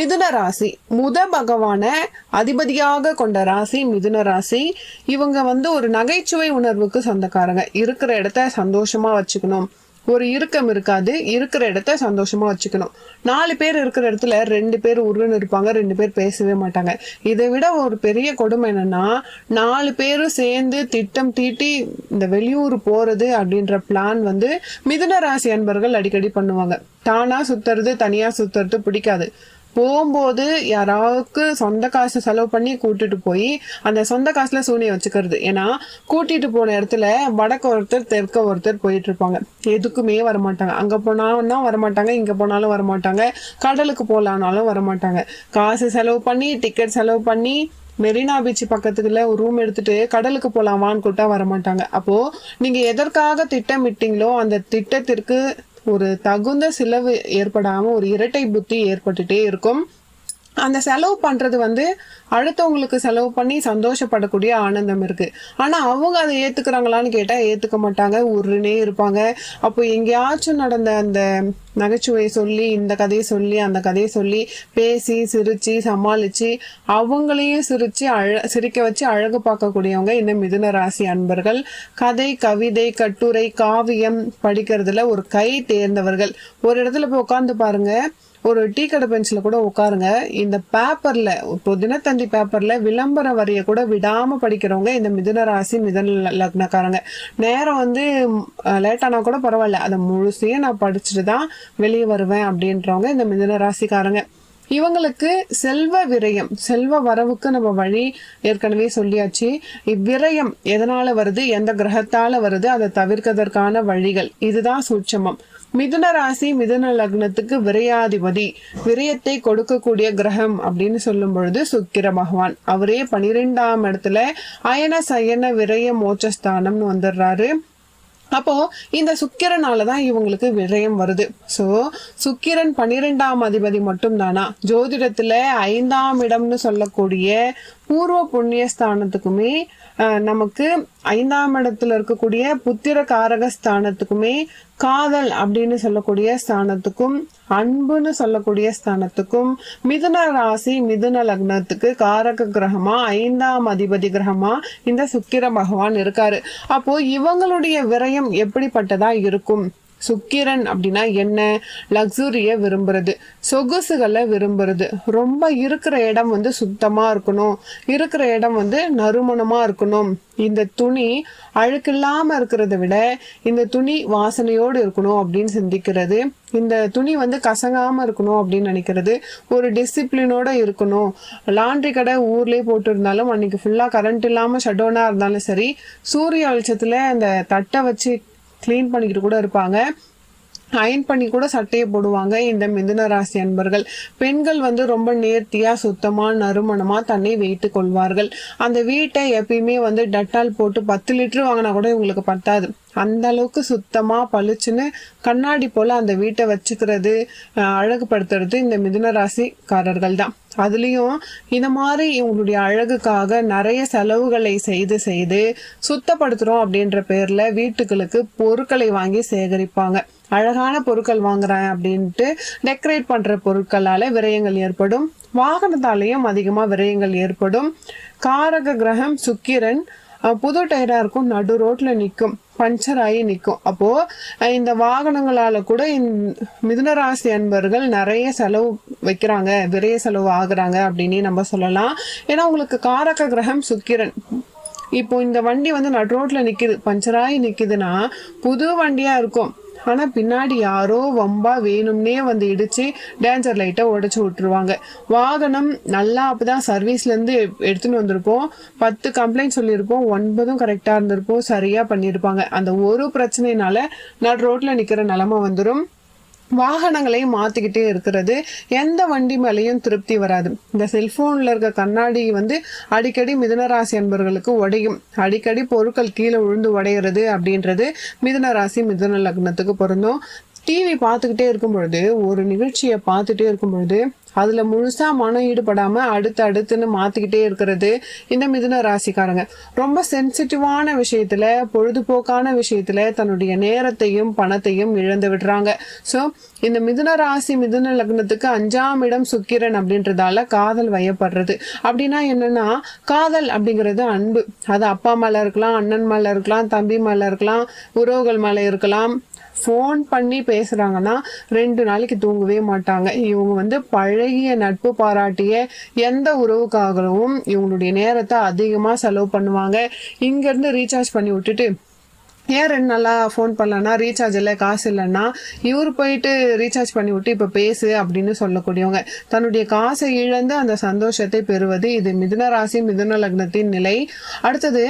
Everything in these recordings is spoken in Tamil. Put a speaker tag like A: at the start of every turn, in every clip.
A: மிதுன ராசி. முத பகவான அதிபதியாக கொண்ட ராசி மிதுன ராசி. இவங்க வந்து ஒரு நகைச்சுவை உணர்வுக்கு சொந்தக்காரங்க. இருக்கிற இடத்த சந்தோஷமா வச்சுக்கணும். ஒரு இறுக்கம் இருக்காது. இருக்கிற இடத்த சந்தோஷமா வச்சுக்கணும். நாலு பேர் இருக்கிற இடத்துல ரெண்டு பேர் உருன்னு இருப்பாங்க. ரெண்டு பேர் பேசவே மாட்டாங்க. இதை விட ஒரு பெரிய கொடுமை என்னன்னா நாலு பேரும் சேர்ந்து திட்டம் தீட்டி இந்த வெளியூர் போறது அப்படின்ற பிளான் வந்து மிதுன ராசி அன்பர்கள் அடிக்கடி பண்ணுவாங்க. தானா சுத்துறது தனியா சுத்துறது பிடிக்காது. போகும்போது யாராவுக்கு சொந்த காசு செலவு பண்ணி கூட்டிட்டு போய் அந்த சொந்த காசுல சூனியை வச்சுக்கிறது. ஏன்னா கூட்டிட்டு போன இடத்துல வடக்கு ஒருத்தர் தெற்க ஒருத்தர் போயிட்டு இருப்பாங்க. எதுக்குமே வரமாட்டாங்க. அங்க போனாலும் தான் வரமாட்டாங்க இங்க போனாலும் வரமாட்டாங்க கடலுக்கு போலானாலும் வரமாட்டாங்க. காசு செலவு பண்ணி டிக்கெட் செலவு பண்ணி மெரினா பீச் பக்கத்துல ஒரு ரூம் எடுத்துட்டு கடலுக்கு போலாம் வான்னு கூட்டா வரமாட்டாங்க. அப்போ நீங்க எதற்காக திட்டமிட்டீங்களோ அந்த திட்டத்திற்கு ஒரு தகுந்த செலவு ஏற்படாம ஒரு இரட்டை புத்தி ஏற்பட்டுட்டே இருக்கும். அந்த செலவு பண்றது வந்து அடுத்தவங்களுக்கு செலவு பண்ணி சந்தோஷப்படக்கூடிய ஆனந்தம் இருக்கு. ஆனா அவங்க அதை ஏத்துக்கிறாங்களான்னு கேட்டா ஏத்துக்க மாட்டாங்க. உருனே இருப்பாங்க. அப்போ எங்கேயாச்சும் நடந்த அந்த நகைச்சுவையை சொல்லி இந்த கதையை சொல்லி அந்த கதையை சொல்லி பேசி சிரிச்சு சமாளிச்சு அவங்களையும் சிரிச்சு அழ சிரிக்க வச்சு அழகு பார்க்கக்கூடியவங்க இந்த மிதுன ராசி அன்பர்கள். கதை கவிதை கட்டுரை காவியம் படிக்கிறதுல ஒரு கை தேர்ந்தவர்கள். ஒரு இடத்துல போய் உட்காந்து பாருங்க. ஒரு டீ கடை பெஞ்சில் கூட உட்காருங்க இந்த பேப்பரில் இப்போ தினத்தந்தி பேப்பர்ல விளம்பர வரியை கூட விடாம படிக்கிறவங்க இந்த மிதுன ராசி மிதன லக்னக்காரங்க. நேரம் வந்து லேட்டானா கூட பரவாயில்ல. அதை முழுசையும் நான் படிச்சுட்டு தான் வெளியே வருவேன் அப்படின்றவங்க இந்த மிதுன ராசிக்காரங்க. இவங்களுக்கு செல்வ விரயம் செல்வ வரவுக்கு நம்ம வழி ஏற்கனவே சொல்லியாச்சு. இவ்விரயம் எதனால வருது எந்த கிரகத்தால வருது அதை தவிர்க்கதற்கான வழிகள். இதுதான் சூட்சமம். மிதுன ராசி மிதுன லக்னத்துக்கு விரையாதிபதி. விரயத்தை கொடுக்கக்கூடிய கிரகம் அப்படின்னு சொல்லும் பொழுது சுக்கிர பகவான். அவரே பனிரெண்டாம் இடத்துல அயன சயன விரய மோட்சஸ்தானம்னு வந்துடுறாரு. அப்போ இந்த சுக்கிரனால தான் இவங்களுக்கு விரயம் வருது. ஸோ சுக்கிரன் பன்னிரெண்டாம் அதிபதி மட்டும் தானா ஜோதிடத்துல ஐந்தாம் இடம்னு சொல்லக்கூடிய பூர்வ புண்ணிய ஸ்தானத்துக்குமே நமக்கு ஐந்தாம் இடத்துல இருக்கக்கூடிய புத்திர காரக ஸ்தானத்துக்குமே காதல் அப்படின்னு சொல்லக்கூடிய ஸ்தானத்துக்கும் அன்புன்னு சொல்லக்கூடிய ஸ்தானத்துக்கும் மிதுன ராசி மிதுன லக்னத்துக்கு காரக கிரகமா ஐந்தாம் அதிபதி கிரகமா இந்த சுக்கிர பகவான் இருக்காரு. அப்போ இவங்களுடைய விரயம் எப்படிப்பட்டதா இருக்கும்? சுக்கிரன் அப்படின்னா என்ன? லக்ஸுரிய விரும்புறது. சொகுசுகளை விரும்புறது. ரொம்ப இருக்கிற இடம் வந்து சுத்தமா இருக்கணும். இருக்கிற இடம் வந்து நறுமணமா இருக்கணும். இந்த துணி அழுக்கில்லாம இருக்கிறத விட இந்த துணி வாசனையோடு இருக்கணும் அப்படின்னு சிந்திக்கிறது. இந்த துணி வந்து கசங்காம இருக்கணும் அப்படின்னு நினைக்கிறது. ஒரு டிசிப்ளினோட இருக்கணும். லாண்ட்ரி கடை ஊர்லயே போட்டு இருந்தாலும் அன்னைக்கு ஃபுல்லா கரண்ட் இல்லாம ஷட்டோனா இருந்தாலும் சரி சூரிய வெளிச்சத்துல அந்த தட்டை வச்சு க்ளீன் பண்ணிக்கிட்டு கூட இருப்பாங்க. அயன் பண்ணி கூட சட்டையை போடுவாங்க. இந்த மிதுன ராசி அன்பர்கள் பெண்கள் வந்து ரொம்ப நேர்த்தியா சுத்தமா நறுமணமா தன்னை வைத்துக் கொள்வார்கள். அந்த வீட்டை எப்பயுமே வந்து டட்டால் போட்டு பத்து லிட்டர் வாங்கினா கூட இவங்களுக்கு பத்தாது. அந்த அளவுக்கு சுத்தமா பளிச்சுன்னு கண்ணாடி போல அந்த வீட்டை வச்சுக்கிறது அஹ், அழகுபடுத்துறது இந்த மிதுன ராசிக்காரர்கள் தான். அதுலயும் இந்த மாதிரி இவங்களுடைய அழகுக்காக நிறைய செலவுகளை செய்து செய்து சுத்தப்படுத்துறோம் அப்படின்ற பேர்ல வீட்டுகளுக்கு பொருட்களை வாங்கி சேகரிப்பாங்க. அழகான பொருட்கள் வாங்குறேன் அப்படின்ட்டு டெக்கரேட் பண்ற பொருட்களால விரயங்கள் ஏற்படும். வாகனத்தாலேயும் அதிகமாக விரயங்கள் ஏற்படும். காரக கிரகம் சுக்கிரன் புது டயராக இருக்கும். நடு ரோட்டில் நிற்கும் பஞ்சர் ஆகி அப்போது இந்த வாகனங்களால் கூட இந்த மிதுனராசி அன்பர்கள் நிறைய செலவு வைக்கிறாங்க. விரைய செலவு ஆகுறாங்க அப்படின்னு நம்ம சொல்லலாம். ஏன்னா உங்களுக்கு காரக கிரகம் சுக்கிரன். இப்போ இந்த வண்டி வந்து நடு ரோட்டில் நிற்கிது பஞ்சராகி நிற்கிதுன்னா புது வண்டியாக இருக்கும். ஆனா பின்னாடி யாரோ வம்பா வேணும்னே வந்து இடிச்சு டேஞ்சர் லைட்டை உடைச்சு விட்டுருவாங்க. வாகனம் நல்லா அப்பதான் சர்வீஸ்ல இருந்து எடுத்துன்னு வந்திருப்போம். பத்து கம்ப்ளைண்ட் சொல்லியிருப்போம். ஒன்பதும் கரெக்டா இருந்திருப்போம் சரியா பண்ணியிருப்பாங்க. அந்த ஒரு பிரச்சனைனால நடு ரோட்ல நிக்கிற நிலைமை வந்துடும் வாகனங்களை மாத்திக்கிட்டே இருக்கிறது. எந்த வண்டி மேலேயும் திருப்தி வராது. இந்த செல்போன்ல இருக்க கண்ணாடி வந்து அடிக்கடி மிதனராசி அன்பர்களுக்கு உடையும். அடிக்கடி பொருட்கள் கீழே விழுந்து உடையிறது அப்படின்றது மிதனராசி மிதன லக்னத்துக்கு பொருந்தும். டிவி பார்த்துக்கிட்டே இருக்கும் பொழுது ஒரு நிகழ்ச்சியை பார்த்துட்டே இருக்கும் பொழுது அதுல முழுசா மனம் ஈடுபடாம அடுத்து அடுத்துன்னு மாத்திக்கிட்டே இருக்கிறது இந்த மிதுன ராசிக்காரங்க. ரொம்ப சென்சிட்டிவான விஷயத்துல பொழுதுபோக்கான விஷயத்துல தன்னுடைய நேரத்தையும் பணத்தையும் இழந்து விடுறாங்க. சோ இந்த மிதுன ராசி மிதுன லக்னத்துக்கு அஞ்சாம் இடம் சுக்கிரன் அப்படின்றதால காதல் வயப்படுறது. அப்படின்னா என்னன்னா காதல் அப்படிங்கிறது அன்பு. அது அப்பா மேல இருக்கலாம் அண்ணன் மேல இருக்கலாம் தம்பி மேல இருக்கலாம் உறவுகள் மேல இருக்கலாம் ஃபோன் பண்ணி பேசுகிறாங்கன்னா ரெண்டு நாளைக்கு தூங்கவே மாட்டாங்க. இவங்க வந்து பழகிய நட்பு பாராட்டிய எந்த உறவுக்காகவும் இவங்களுடைய நேரத்தை அதிகமாக செலவு பண்ணுவாங்க. இங்கேருந்து ரீசார்ஜ் பண்ணி விட்டுட்டு ஏன் ரெண்டு நாளாக ஃபோன் பண்ணலன்னா ரீசார்ஜ் இல்லை காசு இல்லைன்னா இவர் போயிட்டு ரீசார்ஜ் பண்ணி விட்டு இப்போ பேசு அப்படின்னு சொல்லக்கூடியவங்க. தன்னுடைய காசை இழந்து அந்த சந்தோஷத்தை பெறுவது இது. மிதுன ராசி மிதுன லக்னத்தின் நிலை. அடுத்தது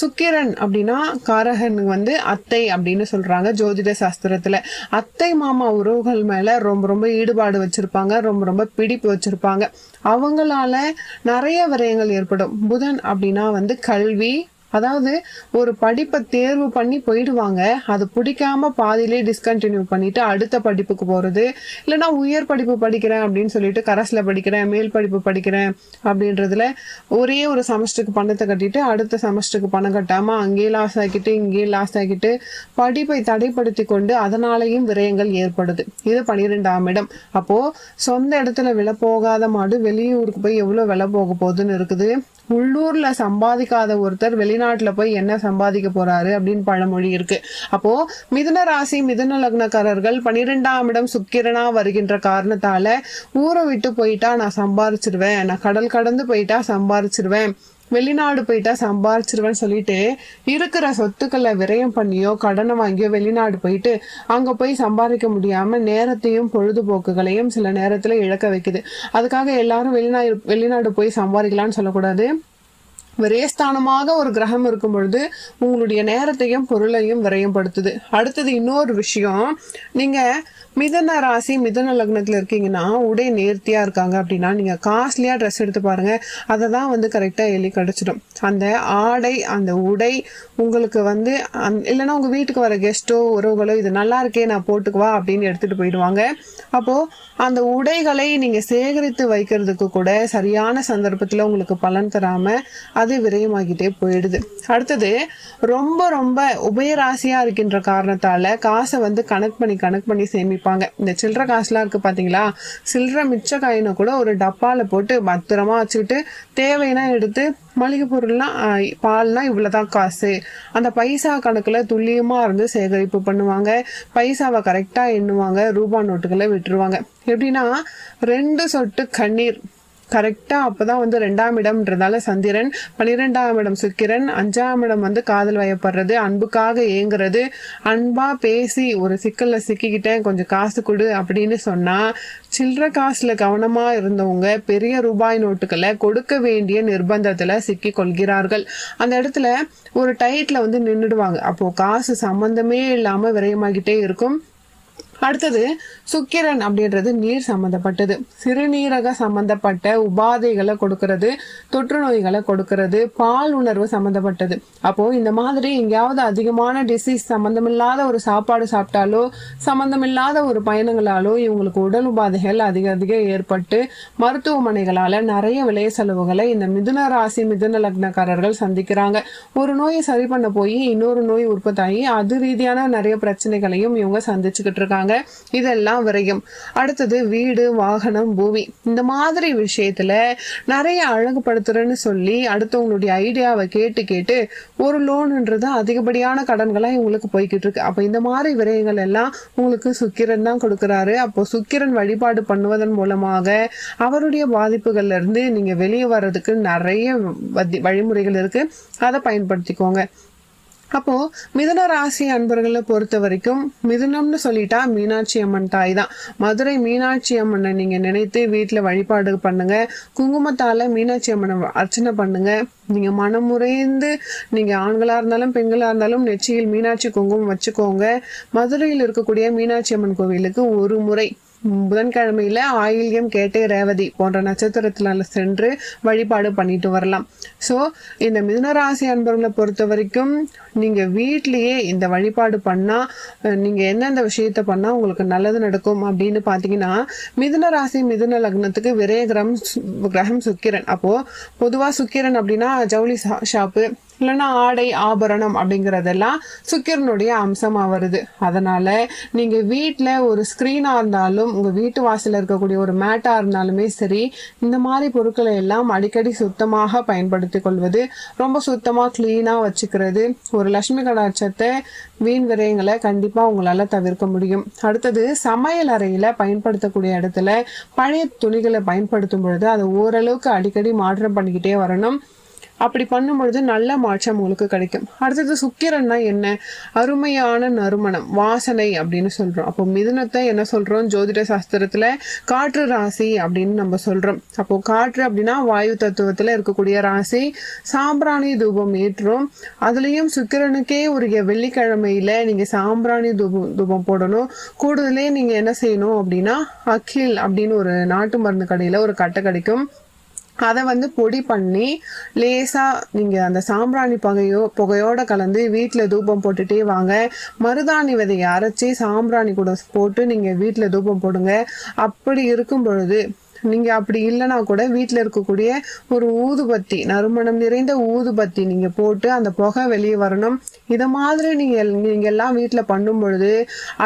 A: சுக்கிரன் அப்படின்னா காரகன் வந்து அத்தை அப்படின்னு சொல்கிறாங்க ஜோதிட சாஸ்திரத்தில். அத்தை மாமா உறவுகள் மேலே ரொம்ப ரொம்ப ஈடுபாடு வச்சுருப்பாங்க ரொம்ப ரொம்ப பிடிப்பு வச்சுருப்பாங்க. அவங்களால நிறைய விரயங்கள் ஏற்படும். புதன் அப்படின்னா வந்து கல்வி அதாவது ஒரு படிப்பை தேர்வு பண்ணி போயிடுவாங்க. அது பிடிக்காம பாதியிலே டிஸ்கண்டினியூ பண்ணிட்டு அடுத்த படிப்புக்கு போகிறது இல்லைன்னா உயர் படிப்பு படிக்கிறேன் அப்படின்னு சொல்லிட்டு கரஸ்ல படிக்கிறேன் மேல் படிப்பு படிக்கிறேன் அப்படின்றதுல ஒரே ஒரு செமஸ்டருக்கு பணத்தை கட்டிட்டு அடுத்த செமஸ்டருக்கு பணம் கட்டாமல் அங்கேயே லாஸ் ஆக்கிட்டு இங்கேயே லாஸ் ஆக்கிட்டு படிப்பை தடைப்படுத்தி கொண்டு அதனாலேயும் விரயங்கள் ஏற்படுது. இது பனிரெண்டாம் இடம். அப்போ சொந்த இடத்துல விலை போகாத மாடு வெளியூருக்கு போய் எவ்வளோ விலை போக போகுதுன்னு இருக்குது? உள்ளூர்ல சம்பாதிக்காத ஒருத்தர் வெளிநாட்டுல போய் என்ன சம்பாதிக்க போறாரு அப்படின்னு பழமொழி இருக்கு. அப்போ மிதுன ராசி மிதுன லக்னக்காரர்கள் பனிரெண்டாம் இடம் சுக்கிரனா வருகின்ற காரணத்தால ஊரை விட்டு போயிட்டா நான் சம்பாரிச்சிருவேன். நான் கடல் கடந்து போயிட்டா சம்பாரிச்சிருவேன். வெளிநாடு போயிட்டா சம்பாரிச்சிருவேன்னு சொல்லிட்டு இருக்கிற சொத்துக்களை விரயம் பண்ணியோ கடனை வாங்கியோ வெளிநாடு போயிட்டு அங்க போய் சம்பாதிக்க முடியாம நேரத்தையும் பொழுதுபோக்குகளையும் சில நேரத்துல இழக்க வைக்குது. அதுக்காக எல்லாரும் வெளிநாடு வெளிநாடு போய் சம்பாதிக்கலாம்னு சொல்லக்கூடாது. விரயஸ்தானமாக ஒரு கிரகம் இருக்கும் பொழுது உங்களுடைய நேரத்தையும் பொருளையும் விரயப்படுத்துது. அடுத்தது இன்னொரு விஷயம். நீங்க மிதன ராசி மிதன லக்னத்தில் இருக்கீங்கன்னா உடை நேர்த்தியா இருக்காங்க அப்படின்னா நீங்க காஸ்ட்லியா ட்ரெஸ் எடுத்து பாருங்க. அதை தான் வந்து கரெக்டாக எலி கிடச்சிடும். அந்த ஆடை அந்த உடை உங்களுக்கு வந்து அந் இல்லைன்னா உங்க வீட்டுக்கு வர கெஸ்ட்டோ உறவுகளோ இது நல்லா இருக்கே நான் போட்டுக்குவா அப்படின்னு எடுத்துட்டு போயிடுவாங்க. அப்போ அந்த உடைகளை நீங்க சேகரித்து வைக்கிறதுக்கு கூட சரியான சந்தர்ப்பத்தில் உங்களுக்கு பலன் தராம அது விரயமாகிட்டே போயிடுது. அடுத்தது ரொம்ப ரொம்ப உபயராசியா இருக்கின்ற காரணத்தால காசை வந்து கணக்கு பண்ணி கணக்கு பண்ணி சேமிப்பாங்க. இந்த சில்லற காசுலாம் இருக்கு பாத்தீங்களா? சில்லற மிச்ச காயினை கூட ஒரு டப்பால போட்டு பத்திரமா வச்சுக்கிட்டு தேவைன்னா எடுத்து மளிகை பொருள்லாம் பால்னால் இவ்வளோ தான் காசு. அந்த பைசா கணக்கில் துல்லியமாக இருந்து சேகரிப்பு பண்ணுவாங்க. பைசாவை கரெக்டாக எண்ணுவாங்க. ரூபா நோட்டுகளை விட்டுருவாங்க. எப்படின்னா ரெண்டு சொட்டு கண்ணீர். கரெக்டா அப்பதான் வந்து ரெண்டாம் இடம்ன்றதால சந்திரன் பன்னிரெண்டாம் இடம் சுக்கிரன் அஞ்சாம் இடம் வந்து காதல் வயப்படுறது அன்புக்காக ஏங்குறது. அன்பா பேசி ஒரு சிக்கல்ல சிக்கிக்கிட்டேன் கொஞ்சம் காசு கொடு அப்படின்னு சொன்னா சில்லற காசுல கவனமா இருந்தவங்க பெரிய ரூபாய் நோட்டுகளை கொடுக்க வேண்டிய நிர்பந்தத்துல சிக்கி கொள்கிறார்கள். அந்த இடத்துல ஒரு டைட்ல வந்து நின்றுடுவாங்க அப்போ காசு சம்பந்தமே இல்லாம விரயமாகிட்டே இருக்கும். அடுத்தது சுக்கிரன் அப்படின்றது நீர் சம்மந்தப்பட்டது சிறுநீரக சம்மந்தப்பட்ட உபாதைகளை கொடுக்கறது தொற்று நோய்களை கொடுக்கறது பால் உணர்வு சம்மந்தப்பட்டது அப்போ இந்த மாதிரி எங்கேயாவது அதிகமான டிசீஸ் சம்மந்தமில்லாத ஒரு சாப்பாடு சாப்பிட்டாலோ சம்மந்தமில்லாத ஒரு பயணங்களாலோ இவங்களுக்கு உடல் உபாதைகள் அதிக அதிக ஏற்பட்டு மருத்துவமனைகளால் நிறைய விலை செலவுகளை இந்த மிதுன ராசி மிதுன லக்னக்காரர்கள் சந்திக்கிறாங்க. ஒரு நோயை சரி பண்ண போய் இன்னொரு நோய் உற்பத்தியாகி அது ரீதியான நிறைய பிரச்சனைகளையும் இவங்க சந்திச்சுக்கிட்டு இருக்காங்க. இதெல்லாம் விரையும். அடுத்தது வீடு வாகனம் பூமி. இந்த மாதிரி விஷயத்துல நிறைய அழகுபடுத்துறேன்னு சொல்லி அடுத்தவங்களுடைய ஐடியாவை கேட்டு கேட்டு ஒரு லோனுன்றது அதிகப்படியான கடன்களா இவங்களுக்கு போய்கிட்டு இருக்கு அப்ப இந்த மாதிரி விரயங்கள் எல்லாம் உங்களுக்கு சுக்கிரன் தான் கொடுக்கறாரு. அப்போ சுக்கிரன் வழிபாடு பண்ணுவதன் மூலமாக அவருடைய பாதிப்புகள்ல இருந்து நீங்க வெளியே வர்றதுக்கு நிறைய வதி- வழிமுறைகள் இருக்கு. அதை பயன்படுத்திக்கோங்க. அப்போ மிதன ராசி அன்பர்களை பொறுத்த வரைக்கும் மிதுனம்னு சொல்லிட்டா மீனாட்சி அம்மன் தாய் தான் மதுரை மீனாட்சி அம்மனை நீங்க நினைத்து வீட்டுல வழிபாடு பண்ணுங்க. குங்குமத்தால மீனாட்சி அம்மனை அர்ச்சனை பண்ணுங்க. நீங்க மனமுறைந்து நீங்க ஆண்களா இருந்தாலும் பெண்களா இருந்தாலும் நெச்சியில் மீனாட்சி குங்குமம் வச்சுக்கோங்க. மதுரையில் இருக்கக்கூடிய மீனாட்சி அம்மன் கோவிலுக்கு ஒரு முறை புதன்கிழமையில ஆயில்யம் கேட்டை ரேவதி போன்ற நட்சத்திரத்துல சென்று வழிபாடு பண்ணிட்டு வரலாம். ஸோ இந்த மிதுனராசி அன்பர்களை பொறுத்த வரைக்கும் நீங்க வீட்லயே இந்த வழிபாடு பண்ணா நீங்கள் நீங்க எந்தெந்த விஷயத்த பண்ணா உங்களுக்கு நல்லது நடக்கும் அப்படின்னு பாத்தீங்கன்னா மிதுன ராசி மிதுன லக்னத்துக்கு விரய கிரகம் சு- கிரகம் சுக்கிரன். அப்போ பொதுவா சுக்கிரன் அப்படின்னா ஜவுளி ஷாப்பு இல்லைன்னா ஆடை ஆபரணம் அப்படிங்கிறதெல்லாம் சுக்கிரனுடைய அம்சமாக வருது. அதனால நீங்கள் வீட்டில் ஒரு ஸ்க்ரீனாக இருந்தாலும் உங்கள் வீட்டு வாசலில் இருக்கக்கூடிய ஒரு மேட்டாக இருந்தாலுமே சரி இந்த மாதிரி பொருட்களை எல்லாம் அடிக்கடி சுத்தமாக பயன்படுத்தி கொள்வது ரொம்ப சுத்தமாக க்ளீனாக வச்சுக்கிறது ஒரு லட்சுமி கடாட்சத்தை வீண் விரயங்களை கண்டிப்பாக உங்களால் தவிர்க்க முடியும். அடுத்தது சமையல் அறையில் பயன்படுத்தக்கூடிய இடத்துல பழைய துணிகளை பயன்படுத்தும் பொழுது அதை ஓரளவுக்கு அடிக்கடி மாற்றம் பண்ணிக்கிட்டே வரணும். அப்படி பண்ணும் பொழுது நல்ல மாற்றம் உங்களுக்கு கிடைக்கும். அடுத்தது சுக்கிரன்னா என்ன? அருமையான நறுமணம் வாசனை அப்படின்னு சொல்றோம். அப்போ மிதுனத்தை என்ன சொல்றோம்? ஜோதிட சாஸ்திரத்துல காற்று ராசி அப்படின்னு நம்ம சொல்றோம். அப்போ காற்று அப்படின்னா வாயு தத்துவத்துல இருக்கக்கூடிய ராசி. சாம்பிராணி தூபம் ஏற்றும். அதுலயும் சுக்கிரனுக்கே உரிய வெள்ளிக்கிழமையில நீங்க சாம்பிராணி தூபம் தூபம் போடணும். கூடுதலே நீங்க என்ன செய்யணும் அப்படின்னா அகில் அப்படின்னு ஒரு நாட்டு மருந்து கடையில ஒரு கட்டை கிடைக்கும். அதை வந்து பொடி பண்ணி லேசாக நீங்கள் அந்த சாம்பிராணி பகையோ புகையோடு கலந்து வீட்டில் தூபம் போட்டுகிட்டே வாங்க. மருதாணி விதையை அரைச்சி சாம்பிராணி கூட போட்டு நீங்கள் வீட்டில் தூபம் போடுங்க. அப்படி இருக்கும் பொழுது நீங்க அப்படி இல்லைன்னா கூட வீட்டில் இருக்கக்கூடிய ஒரு ஊதுபத்தி நறுமணம் நிறைந்த ஊதுபத்தி நீங்க போட்டு அந்த புகை வெளியே வரணும். இதை மாதிரி நீங்க நீங்க எல்லாம் வீட்டில் பண்ணும் பொழுது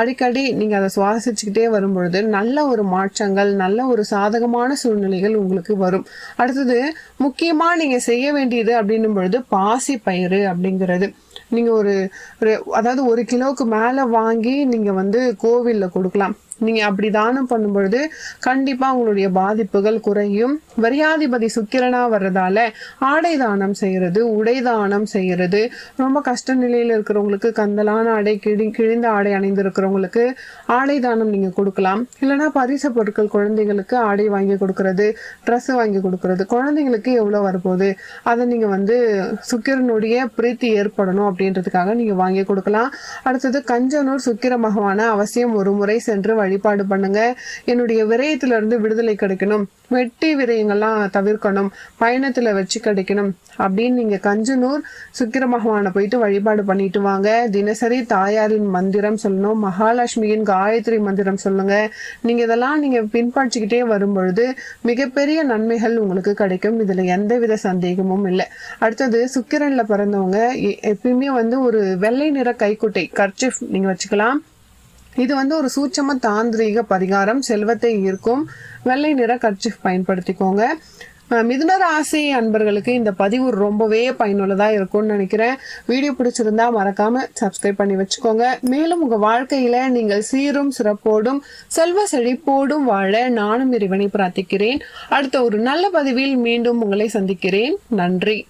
A: அடிக்கடி நீங்க அதை சுவாசிச்சுக்கிட்டே வரும் பொழுது நல்ல ஒரு மாற்றங்கள் நல்ல ஒரு சாதகமான சூழ்நிலைகள் உங்களுக்கு வரும். அடுத்தது முக்கியமா நீங்க செய்ய வேண்டியது அப்படின்னும் பொழுது பாசி பயிறு அப்படிங்கிறது. நீங்கள் ஒரு ஒரு அதாவது ஒரு கிலோவுக்கு மேலே வாங்கி நீங்கள் வந்து கோவிலில் கொடுக்கலாம். நீங்கள் அப்படி தானம் பண்ணும்பொழுது கண்டிப்பாக உங்களுடைய பாதிப்புகள் குறையும். வரியாதிபதி சுக்கிரனா வர்றதால ஆடை தானம் செய்கிறது உடை தானம் செய்கிறது ரொம்ப கஷ்ட நிலையில் இருக்கிறவங்களுக்கு கந்தலான ஆடை கிழி கிழிந்த ஆடை அணிந்திருக்கிறவங்களுக்கு ஆடை தானம் நீங்கள் கொடுக்கலாம். இல்லைன்னா பரிசு பொருட்கள் குழந்தைங்களுக்கு ஆடை வாங்கி கொடுக்கறது ட்ரெஸ் வாங்கி கொடுக்கறது. குழந்தைங்களுக்கு எவ்வளோ வரப்போகுது? அதை நீங்கள் வந்து சுக்கிரனுடைய பிரீத்தி ஏற்படணும் அப்படின்றதுக்காக நீங்கள் வாங்கி கொடுக்கலாம். அடுத்தது கஞ்சனூர் சுக்கிர பகவானை அவசியம் ஒரு முறை சென்று வழிபாடு பண்ணுங்க. என்னுடைய விரயத்துல இருந்து விடுதலை கிடைக்கணும். வெட்டி விரயங்கள்லாம் தவிர்க்கணும். பயணத்துல வச்சு கிடைக்கணும். அப்படின்னு நீங்க கஞ்சனூர் சுக்கிர பகவானை போயிட்டு வழிபாடு பண்ணிட்டு வாங்க. தினசரி தாயாரின் மந்திரம் சொல்லணும். மகாலட்சுமியின் காயத்ரி மந்திரம் சொல்லுங்க. நீங்க இதெல்லாம் நீங்க பின்பற்றிக்கிட்டே வரும்பொழுது மிகப்பெரிய நன்மைகள் உங்களுக்கு கிடைக்கும். இதுல எந்தவித சந்தேகமும் இல்லை. அடுத்தது சுக்கிரன்ல பிறந்தவங்க எ- எப்பயுமே வந்து ஒரு வெள்ளை நிற கைக்குட்டை கர்ச்சிஃப் நீங்க வச்சுக்கலாம். இது வந்து ஒரு சூட்சம தாந்திரீக பரிகாரம். செல்வத்தை ஈர்க்கும் வெள்ளை நிற கர்ச்சிஃப் பயன்படுத்திக்கோங்க. மிதுன ராசி அன்பர்களுக்கு இந்த பதிவு ரொம்பவே பயனுள்ளதாக இருக்கும்னு நினைக்கிறேன். வீடியோ பிடிச்சிருந்தா மறக்காம சப்ஸ்கிரைப் பண்ணி வச்சுக்கோங்க. மேலும் உங்க வாழ்க்கையில நீங்கள் சீரும் சிறப்போடும் செல்வ செழிப்போடும் வாழ நானும் இறைவனை பிரார்த்திக்கிறேன். அடுத்த ஒரு நல்ல பதிவில் மீண்டும் உங்களை சந்திக்கிறேன். நன்றி.